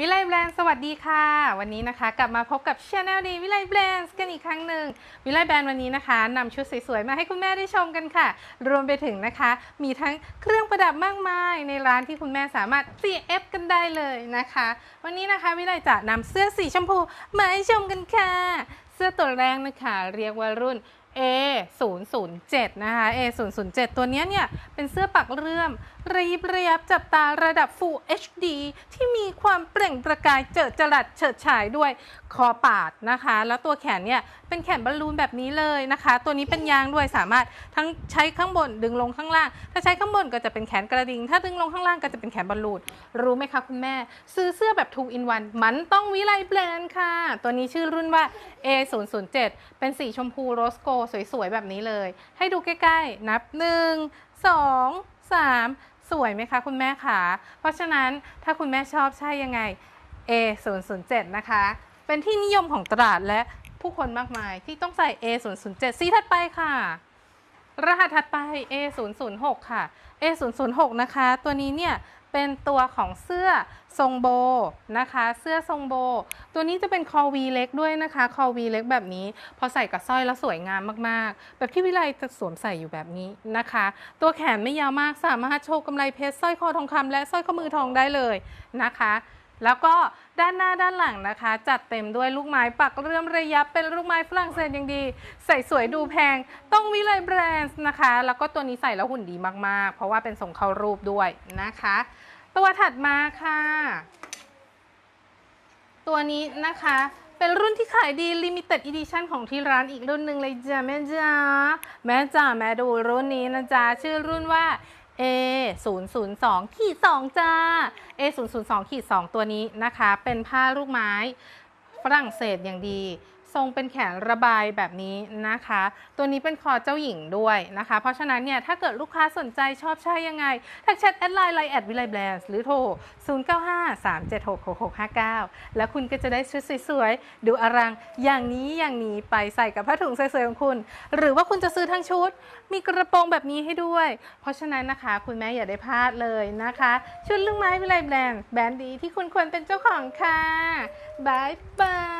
วิไลแบรนด์สวัสดีค่ะ วันนี้นะคะ กลับมาพบกับ Channel ดีวิไลแบรนด์กันอีกครั้งหนึ่งวิไลแบรนด์วันนี้นะคะนำชุดสวยๆ มาให้คุณแม่ได้ชมกันค่ะ รวมไปถึงนะคะ มีทั้งเครื่องประดับมากมาย ในร้านที่คุณแม่สามารถ CF กันได้เลยนะคะ วันนี้นะคะวิไลจะนำเสื้อสีชมพูมาให้ชมกันค่ะ เสื้อตัวแรกนะคะ เรียกว่ารุ่น A 0 0 7 นะคะ A 0 0 7 ตัวเนี้ยเนี่ย เป็นเสื้อปักเรื่อมระยิบระยับจับตาระดับ Full HD ที่มีความเปล่งประกายเจิดจรัสเฉิดฉายด้วยคอปาดนะคะ แล้วตัวแขนเนี่ย เป็นแขนบอลลูนแบบนี้เลยนะคะ ตัวนี้เป็นยางด้วยสามารถทั้งใช้ข้างบนดึงลงข้างล่าง ถ้าใช้ข้างบนก็จะเป็นแขนกระดิ่ง ถ้าดึงลงข้างล่างก็จะเป็นแขนบอลลูน รู้ไหมคะคุณแม่ ซื้อเสื้อแบบ 2 in 1 มันต้องวิไลแบรนด์ค่ะ ตัวนี้ชื่อรุ่นว่า A 0 0 7 เป็นสีชมพูโรสโกสวยๆแบบนี้เลย ให้ดูใกล้ๆ นับ 1 2 3 สวยไหมคะคุณแม่คะเพราะฉะนั้นถ้าคุณแม่ชอบใช่ยังไง A 0 0 7 นะคะ เป็นที่นิยมของตลาดและผู้คนมากมายที่ต้องใส่ A 0 0 7 สีถัดไปค่ะ รหัสถัดไป A 0 0 6 ค่ะ A 0 0 6 นะคะ ตัวนี้เนี่ย เป็นตัวของเสื้อทรงโบนะคะ เสื้อทรงโบ ตัวนี้จะเป็นคอวีเล็กด้วยนะคะ คอวีเล็กแบบนี้ พอใส่กับสร้อยแล้วสวยงามมากๆ แบบที่วิไลจะสวมใส่อยู่แบบนี้นะคะ ตัวแขนไม่ยาวมากสามารถโชว์กำไรเพชรสร้อยคอทองคำและสร้อยข้อมือทองได้เลยนะคะ แล้วก็ด้านหน้าด้านหลังนะคะ จัดเต็มด้วยลูกไม้ปักเรื่อมระยับเป็นลูกไม้ฝรั่งเศสอย่างดี ใส่สวยดูแพง ต้องวิไลแบรนด์นะคะ แล้วก็ตัวนี้ใส่แล้วหุ่นดีมากๆ เพราะว่าเป็นทรงเข้ารูปด้วยนะคะ ตัวถัดมาค่ะ ตัวนี้นะคะเป็นรุ่นที่ขายดี Limited Edition ของที่ร้านอีกรุ่นหนึ่งเลยจ้าแม่จ้าแม่จ้าแม่ดูรุ่นนี้นะจ๊ะชื่อรุ่นว่า A 0 0 2ขีด2จ้า A 0 0 2ขีด2ตัวนี้นะคะ เป็นผ้าลูกไม้ฝรั่งเศสอย่างดี ทรงเป็นแขนระบายแบบนี้นะคะ ตัวนี้เป็นคอเจ้าหญิงด้วยนะคะ เพราะฉะนั้นเนี่ยถ้าเกิดลูกค้าสนใจชอบใช่ยังไงทักแชทแอดไลน์ไลน์แอดวิไลแบรนด์หรือโทร 0 9 5 3 7 6 6 6 5 9 แล้วคุณก็จะได้ชุดสวยๆ ดูอลังอย่างนี้อย่างนี้ไปใส่กับผ้าถุงสวยๆของคุณ หรือว่าคุณจะซื้อทั้งชุด มีกระโปรงแบบนี้ให้ด้วย เพราะฉะนั้นนะคะ คุณแม่อย่าได้พลาดเลยนะคะ ชุดลูกไม้วิไลแบรนด์แบรนด์ดีที่คุณควรเป็นเจ้าของค่ะบายบาย